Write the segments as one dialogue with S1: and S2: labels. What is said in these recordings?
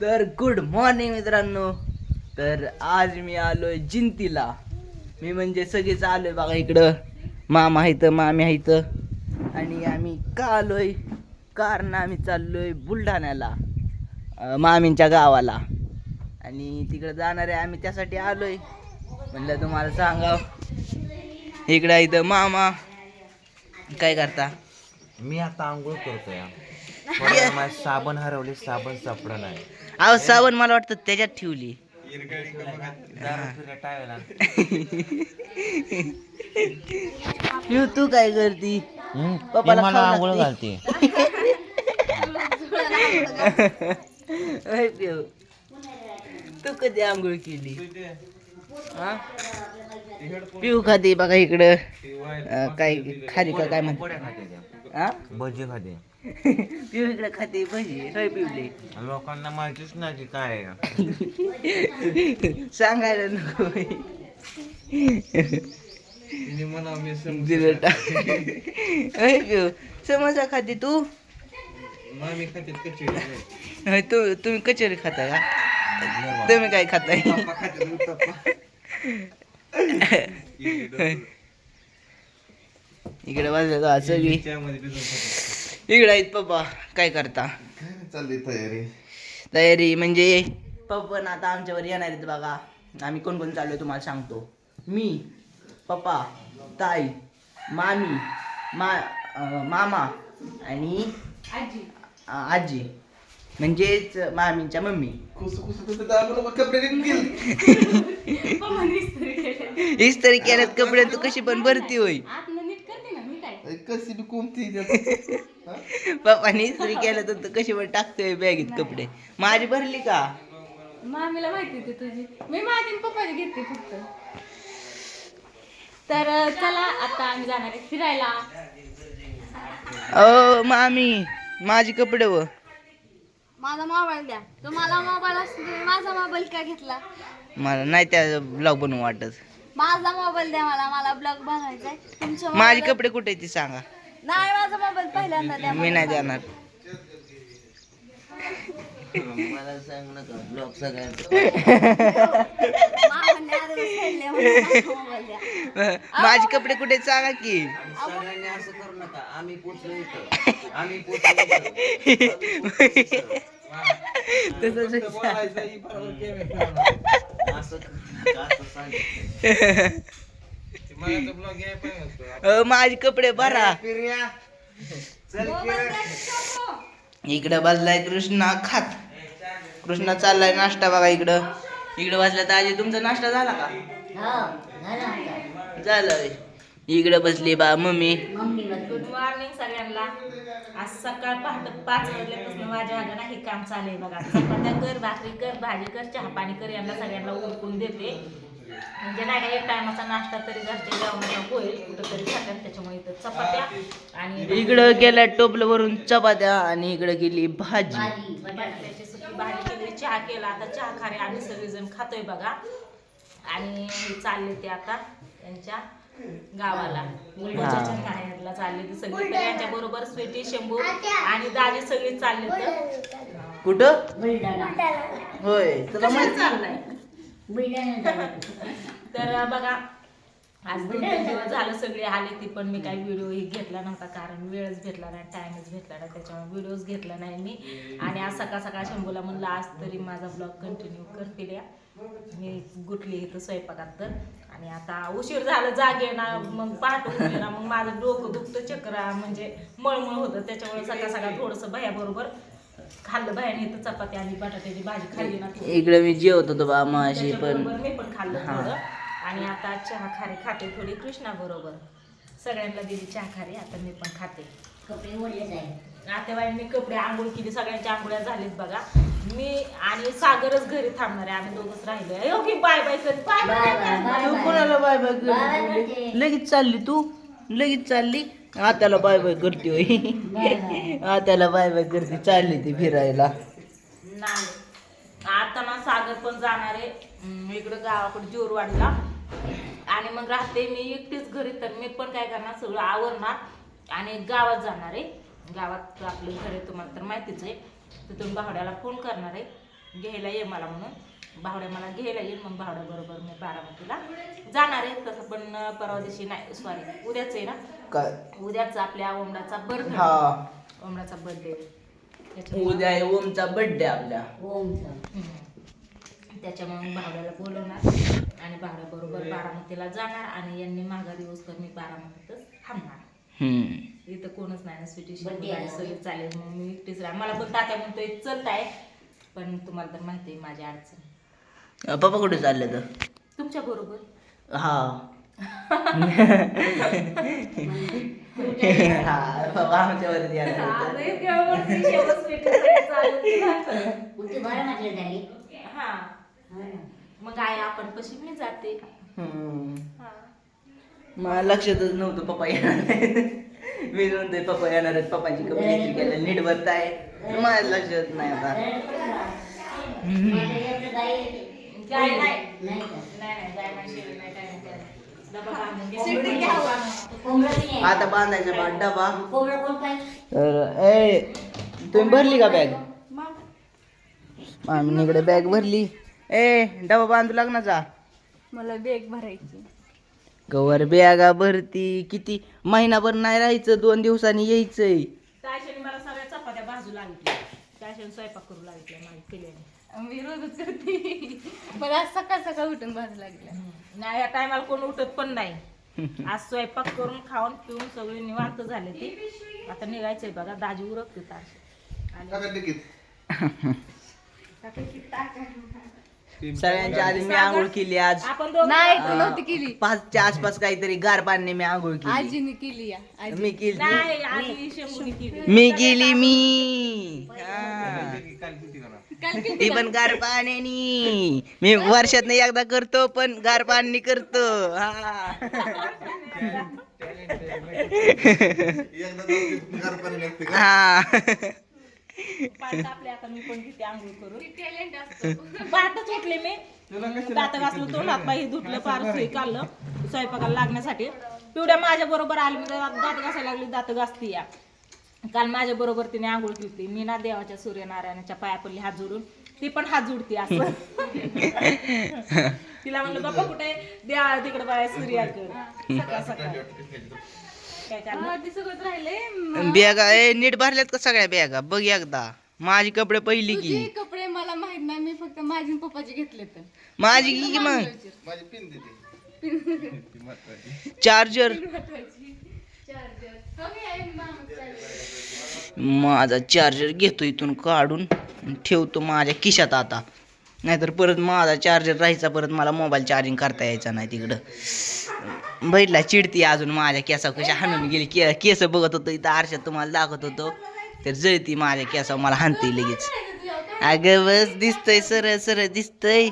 S1: तर good morning मित्रांनो. तर आज मी आलोय जिंतीला. मी म्हणजे सगळेच आलोय बघा इकडं. मामा आहे तर मामी आहे तर आणि आम्ही का आलोय? कारण आम्ही चाललोय बुलढाण्याला मामींच्या गावाला. आणि तिकडं जाणार आहे आम्ही त्यासाठी आलोय. म्हणलं तुम्हाला सांगाव. इकडं इथं मामा. काय करता?
S2: मी आता आंघोळ करतोय. मला माझे साबण हरवले साबण सापडा नाही.
S1: अहो सावण मला वाटतं त्याच्यात ठेवली. पिऊ तू काय करती? पप्पाला
S2: ती मला
S1: खाऊ
S2: आंघोळ
S1: लागते.
S2: घालते
S1: पिऊ. तू कधी आंघोळ केली? हा? पिऊ खाते बघा इकडं. अं, काय खाली का काय म्हणते. हा?
S2: भजी खाते.
S1: पिऊ इकडे खाते भजी होय पिवले
S2: लोकांना माहितीच नाही की काय आहे.
S1: सांगायला नको. दिलं टाक. होय पिऊ समोसा खाते तू? होय, तू तुम्ही कचोरी खाताय का? तुम्ही काय खाताय? इकडे वाजलं का सगळी. इकडे आहेत पप्पा. काय करता?
S2: चालली तयारी.
S1: तयारी म्हणजे पप्पा ना आता आमच्यावर येणार आहेत बघा. आम्ही कोण कोण चाललोय तुम्हाला सांगतो. मी पप्पा ताई मामी मा मामा आणि आजी. म्हणजेच मामींच्या मम्मी. इस्त्री केल्यात. कपडे तू कशी पण भरती होई
S2: कशी बी कोणती
S1: पप्पाने इस्त्री केलं तर तू कशी पण टाकतोय बॅगेत कपडे. माझी भरली का?
S3: मामीला माहिती होती तुझी. मी माझी आणि पप्पाची घेते फक्त. तर अं, चला आता आम्ही जाणार आहे फिरायला.
S1: ओ मामी माझी कपडे व.
S3: माझा मोबाईल द्या. तुम्हाला मोबाईल असतो तुम्ही माझा मोबाईल का घेतला?
S1: मला नाही त्या ब्लॉग बनवू वाटत.
S3: माझा मोबाईल द्या मला मला ब्लॉग बघायचा तुमच्या
S1: माझे
S3: mobile-
S1: कपडे कुठे आहेत ते सांगा.
S3: नाही माझा मोबाईल पहिल्यांदा द्या
S1: मी नाही देणार.
S2: मला सांग नका ब्लॉग सगळ्यांचा.
S3: मामाने आधी सांगितले म्हणून माझा मोबाईल द्या.
S1: माझे कपडे कुठे आहेत सांगा की.
S2: सगळ्यांनी असं करू नका. आम्ही पोचलो इथं. आम्ही पोचलो इथं.
S1: तसंच. अ, माझे कपडे भरा.
S2: फिर्या. चल फिर्या.
S1: इकडं बसलाय कृष्णा खात. कृष्णा चाललाय नाश्ता बघा इकडं. इकडं बसला तर आजी तुमचा नाश्ता झाला का? झाला होय. इकडं बसली बा मम्मी.
S3: गुड मॉर्निंग सगळ्यांना. आज सकाळ पहाटे पाच वाजल्यापासून माझ्या हाताने हे काम चालू आहे बघा. चपात्या कर भाकरी कर भाजी कर चहा पाणी कर यांना सगळ्यांना उरकून देते. म्हणजे नाही का एक टायमाचा नाश्ता तरी घरच्या जेवणाचा होईल कुठंतरी खात्यात त्याच्यामुळे इथं चपात्या आणि
S1: इकडं गेल्या टोपलं वरून चपात्या आणि इकडं गेली भाजी.
S3: बटाट्याची सुकी भाजी केली चहा केला. आता चहा खारे आम्ही सगळेजण खातोय बघा. आणि चालले ते आता. त्यांच्या गावाला. मुलगाच्या माहेरला चालले ते सगळे तर यांच्या बरोबर स्वीटी शंभू आणि दाजी सगळे चालले तर?
S1: कुठं? होय तुला
S3: कशाला
S1: माहिती?
S3: चाललाय? तर बघा आज दोन तीन दिवस झालं सगळे आले ती पण मी काही व्हिडिओ घेतला नव्हता कारण वेळच भेटला नाही टाइमच भेटला नाही त्याच्यामुळे व्हिडिओज घेतला नाही मी. आणि आज सकाळ सकाळ शंभूला म्हणलं आज तरी माझा ब्लॉग कंटिन्यू करतील या. मी गुटली इथं स्वयंपाकात तर. आणि आता उशीर झालं जागे ना मग पहाटे उठले ना मग माझं डोकं दुखतं चक्रा म्हणजे मळमळ होतं. त्याच्यामुळे सकाळ सकाळ थोडंसं भयाबरोबर खाल्लं. भयाने इथं चपाती आणि बटाट्याची भाजी खाल्ली ना
S1: इकडे मी जेवत होतो बा माशी पण.
S3: मी पण खाल्लं
S1: हा.
S3: थोडं. आणि आता चहा खारी खाते थोडी कृष्णा बरोबर. सगळ्यांना दिली चहा खारी आता मी पण खाते. नातेवाईंनी कपडे आंघोळ केली सगळ्यांच्या आंघोळ्या झालीत बघा. मी आणि सागरच घरी थांबणार आहे. आम्ही दोघच राहिलोय हो की बाय बाय कर बाय बाय
S1: तू कोणाला बाय बाय करते? लगेच चालली तू. लगेच चालली. आत्याला बाय बाय करते होय. आत्याला बाय बाय करते. चालली ती फिरायला.
S3: नाही. आता ना सागर पण जाणार आहे. अं, इकडं गावाकडे जोरवाडीला. आणि मग राहते मी एकटीच घरी. तर मी पण काय करणार? सगळं आवरणार आणि गावात जाणार आहे. गावात आपलं घर आहे तुम्हाला तर माहितीच आहे. तिथून भावड्याला फोन करणार आहे. घ्यायला ये मला म्हणून. भावड्या मला घ्यायला येईल मग भावड्या बरोबर मी बारामतीला जाणार आहे. तसं पण परवा दिवशी नाही सॉरी उद्याच आहे ना? उद्याच आपल्या ओमडाचा बर्थडे
S1: हा.
S3: ओमडाचा बर्थडे
S1: उद्या आहे ओमचा बर्थडे आपल्या.
S3: त्याच्यामुळे भावड्याला बोलवणार. आणि भावड्या बरोबर बारामतीला जाणार आणि यांनी माघारी येऊस तर मी बारामतीतच थांबणार.
S1: हम्म.
S3: इथं कोणच नाही ना स्वीटी सगळे चालेल. मग मी एकटीच राहा मला पण तात्या म्हणतोय चलत आहे पण तुम्हाला तर माहिती आहे माझी अडचण
S1: पप्पा कुठे चालले तर?
S3: तुमच्या बरोबर.
S1: हा. हा पप्पा आमच्यावरती आले होते.
S3: हा मग आहे आपण कशी मी जाते?
S1: हम्म.
S3: हा.
S1: मला लक्षातच नव्हतं पप्पा येणार आहेत. मी म्हणतोय पप्पा येणार आहेत. पप्पाची कपडे इस्त्री केले. नीट भरत आहे माझ्या लक्षात नाही आता. आता बांधायचा बा डबा. तर ए तुम्ही भरली का बॅग आम्ही इकडे बॅग भरली. ए डबा बांधू लागण्याचा
S4: मला बेग भरायची.
S1: कवर बॅगा भरती किती? महिनाभर नाही राहायचं दोन दिवसांनी यायचंय.
S3: तायशाने मला सगळ्या चपात्या भाजू लागल्या तायशाने स्वयंपाक करू लागल्या माझ्या केल्याने
S4: मी रोजच करते. मला आज सकाळ सकाळ उठून भाजू लागल्या.
S3: नाही या टायमाला कोण उठत पण नाही. आज स्वयंपाक करून खाऊन पिऊन सगळे निवांत झाले ते. आता निघायचंय बघा दाजी उरकते तारशे
S1: सगळ्यांच्या आधी मी आंघोळ केली आज.
S3: आपण दोघं
S4: नाही नव्हती केली.
S1: पाचच्या आसपास काहीतरी गार पाण्याने मी आंघोळ केली.
S4: आजीने केली या आजी.
S1: मी केली.
S3: नाही आधी शंभूने केली.
S1: मी केली मी. हा. ती पण गार पाण्यानी. मी वर्षात एकदा करतो पण गार पाणी करतो. हा. हा.
S3: पाय कापले आता मी पण घेते आंघोळ करून.
S4: टॅलेंट असतो.
S3: बाटच उठले मी. दात घासलं तोंड हात पाय धुतलं पार सुई काढलं स्वयंपाकाला लागण्यासाठी. पिवड्या माझ्या बरोबर आली मी दात घासायला लागली दात घासती या. काल माझ्या बरोबर तिने आंघोळ केली मी ना देवाच्या सूर्यनारायणाच्या पाया पडली हात जोडून. ती पण हात जोडते असं. तिला म्हणलं बाप्पा कुठे द्या तिकडे बाया सूर्याकडे सकाळ सकाळ.
S4: हा,
S1: बॅगा ए नीट भरल्यात का सगळ्या बॅगा? बघ एकदा. माझी कपडे पहिली की.
S4: कपडे मला माहीत नाही मी फक्त माझी पप्पाचे घेतले तर.
S1: माझी की की मग? चार्जर. माझा चार्जर घेतो इथून काढून आणि ठेवतो माझ्या खिशात आता. नाहीतर परत माझा चार्जर राहायचा परत मला मोबाईल चार्जिंग करता यायचा नाही तिकडं. बैठला चिडती अजून माझ्या केसा कशा हाणून गेली के केस बघत होतो इथं आरशात तुम्हाला दाखवत होतो. तर जळती माझ्या केसा मला हाणते लगेच. अगं बस दिसतंय सरळ सरळ दिसतंय.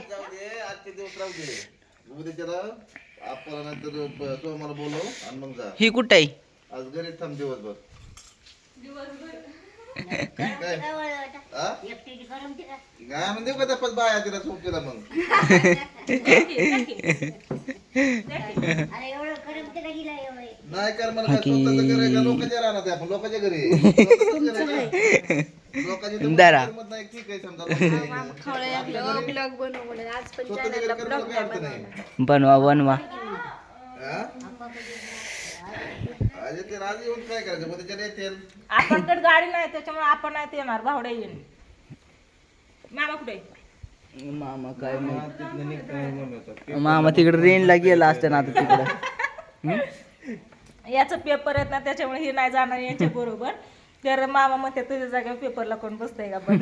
S1: ही कुठं आहे?
S5: आज घरी थांब दिवसभर काय आ? काय म्हणते नाही कर मला काय स्वतःचं घर आहे का लोकांच्या राहणार आपण लोकांच्या घरी स्वतःचं घर आहे का? लोकांच्या इथं
S1: दरा.
S5: मत नाही ठीक आहे समजा लोकांच्या घरी.
S4: ब्लॉग बनव म्हणून आज पण
S5: स्वतःच्या घरी करणं काही अर्थ नाही
S1: बनवा बनवा
S5: हा? अरे ते राज येऊन काय करायचं मग येतील
S3: आपण तर गाडी नाही त्याच्यामुळे आपण नाही ते येणार भावड्या येईन मामा कुठे आहे?
S1: मामा काय माहीत. मामा तिकडे रेंजला गेला असतं ना आता तिकडं.
S3: याचं पेपर आहेत ना त्याच्यामुळे हे नाही जाणार यांच्या बरोबर. तर मामा म्हणते तुझ्या जागेवर पेपरला कोण बसतंय का बघ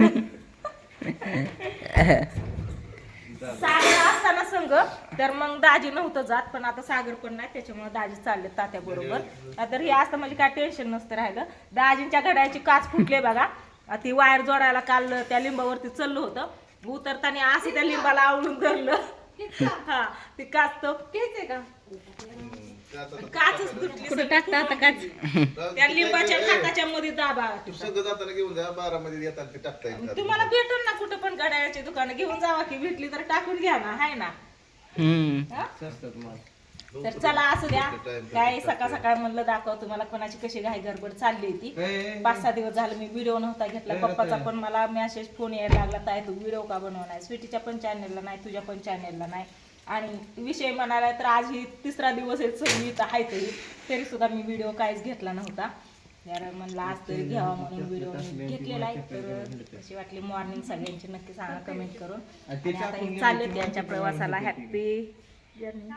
S3: सागर असताना संघ तर मग दाजी नव्हतं जात पण आता सागर पण नाही त्याच्यामुळे दाजी चालले तात्या बरोबर तर हे असतं म्हणजे काय टेन्शन नसतं राहिलं. दाजींच्या घड्याची काच फुटले बघा. ती वायर जोडायला काल त्या लिंबावरती चाललं होतं. उतरताना असं त्या लिंबाला आवडून धरलं. हा ती काच तो
S4: तेच आहे का?
S3: काचच तुटली
S4: कुठं टाकता आता काच?
S3: त्या लिंबाच्या मध्ये दाबा.
S5: तू सगळं जाताना घेऊन जा बारा मध्ये येतात ते टाकता येईल
S3: तुम्हाला भेटून ना कुठं पण घड्याळाची दुकानं घेऊन जावा की भेटली तर टाकून घ्या ना हाय ना?
S1: हम्म.
S3: हा? तर चला असू द्या. काय सकाळ सकाळ म्हणलं दाखव तुम्हाला कोणाची कशी घाई गडबड चालली होती. पाच सहा दिवस झालं मी व्हिडिओ नव्हता घेतला. पप्पाचा पण मला मेसेज फोन यायला लागला ताई तू व्हिडिओ का बनवणार स्वीटीच्या पण चॅनेलला नाही तुझ्या पण चॅनेलला नाही. आणि विषय म्हणाला तर आज ही तिसरा दिवस आहे सगळी आहे तरी. तरी सुद्धा मी व्हिडिओ काहीच घेतला नव्हता. तर म्हणलं आज तरी घ्यावा म्हणून व्हिडिओ घेतलेला आहे. तर कशी वाटली मॉर्निंग सगळ्यांची नक्की सांगा कमेंट करून. आता हे चालले त्यांच्या प्रवासाला. Happy journey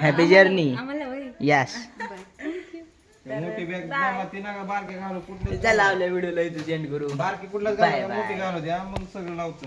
S1: happy journey yes आपल्या व्हिडिओला इथं सेंड करू.
S5: बारकी कुठला. मोठी घालू द्या मग सगळं लावतो.